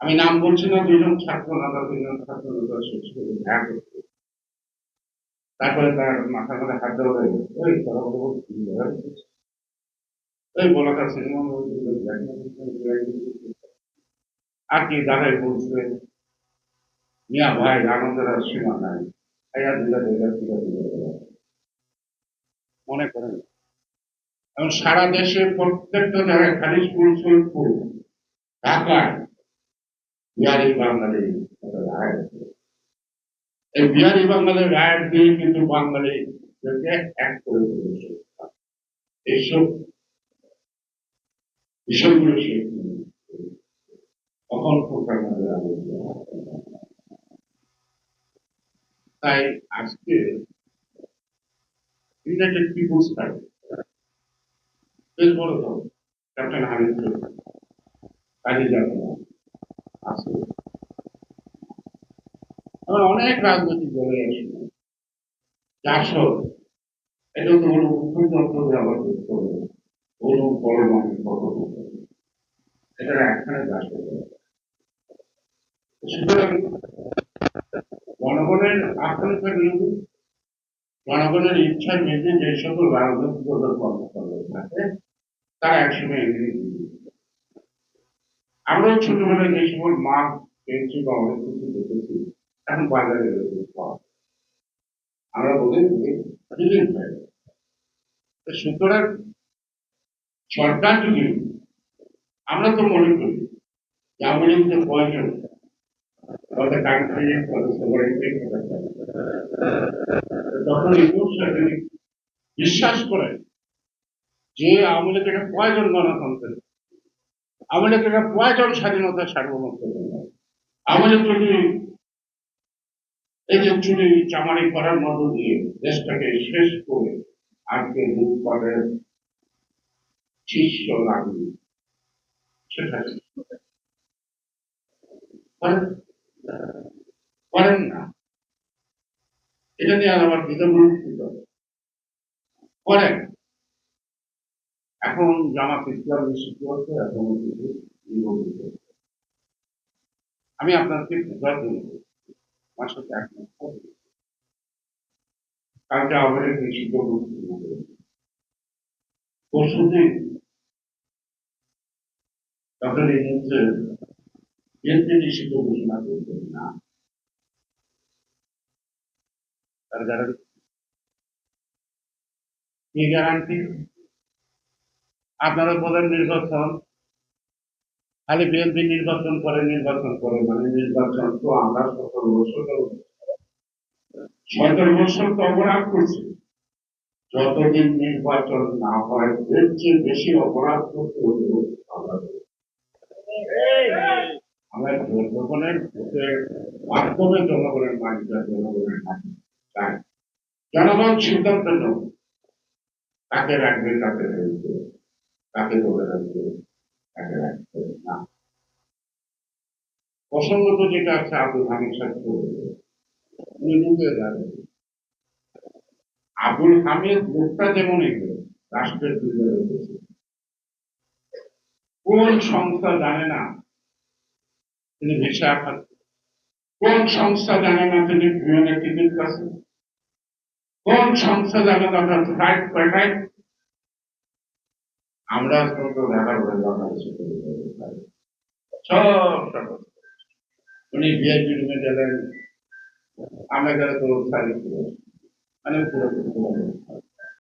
আমি নাম বলছি না দুজন ছাত্র নেতা দুজন ছাত্র তারপরে তার মাথা মাথা হাত দেওয়া ওই তারা? ওই বলাকার সিনেমা আর কি দাদাই বলছে, মিয়া ভাই আনন্দের আর সীমা নাই। আয়া দিলা দিলা দিলা মনে করেন। এবং সারা দেশে প্রত্যেকটা জায়গায় খালি স্কুল সৈয়দপুর ঢাকায় বিহারি বাঙালি। এই বিহারি বাঙালি রায় দিয়ে কিন্তু বাঙালিদেরকে এক করে তুলেছে এইসব বিষয়গুলো সে তাই আজকে ইউনাইটেড পিপুলস পার্টি বেশ বড় দল ক্যাপ্টেন হামিদ কাজী যাব আছে আবার অনেক রাজনৈতিক দলে উত্তর দপ্তর আবার করতে হবে এটা একখানে জাসদ সুতরাং জনগণের আকাঙ্ক্ষা জনগণের ইচ্ছার বিরুদ্ধে যে সকল রাজনৈতিক দলের কর্মকর্তা থাকে তারা একসময় এগিয়ে দিবে আমরাও ছোটবেলায় যে সকল মাছ পেয়েছি বা অনেক কিছু দেখেছি, এখন বাজারে পাওয়া। আমরা বলি সুতরাং সরকার যদি, আমরা তো মনে করি যে আমাদের যে প্রয়োজন বিশ্বাস করে যে আওয়ামী একটা প্রয়োজন গণতন্ত্রের লীগের একটা প্রয়োজন স্বাধীনতার সার্বভৌমত্ব লীগ যদি এই যে চুরি চামারি করার মধ্য দিয়ে দেশটাকে শেষ করে আজকে লুটপাটের শীর্ষ লাগবে সেটা করেন। না। এটা নিয়ে আমার দ্বিধামূর্তি করেন। এখন জামা নিষিদ্ধ হচ্ছে এখন আমি আপনাকে বুঝার জন্য আমার সাথে একমত। কালকে আমাদের নিষিদ্ধ করেছে পরশুদিন ডক্টর ইউনুসে বিএনপি নিষিদ্ধ ঘোষণা করবেন না। তার গ্যারান্টি কি? গ্যারান্টি আপনারা বলেন নির্বাচন, খালি বিএনপি নির্বাচন করে নির্বাচন করে মানে নির্বাচন তো আমরা সতেরো বছর সতেরো বছর তো অপরাধ করছি। যতদিন নির্বাচন না হয়, এর চেয়ে বেশি অপরাধ করতে হলে আমরা জনগণের ভোটের বাস্তবে জনগণের মালিকা জনগণের জনগণ সিদ্ধান্ত নেব। কাকে রাখবে ফেলবে কাকে রাখবে না। যেটা আছে আব্দুল হামিদ সাহেব আবুল হামিদ লোকটা যেমন এগুলো রাষ্ট্রের বিরুদ্ধে রয়েছে কোন সংস্থা জানে না তিনি ভিসা খাচ্ছেন কোন সংস্থা জানে না তিনি টিকিট কাছে কোন সংস্থা জানে না আমরা তো ঢাকার বলে বাংলাদেশে করে দেবো। সব উনি ভিআইপি রুমে গেলেন, আমরা গেলে তো সারি মানে পুরো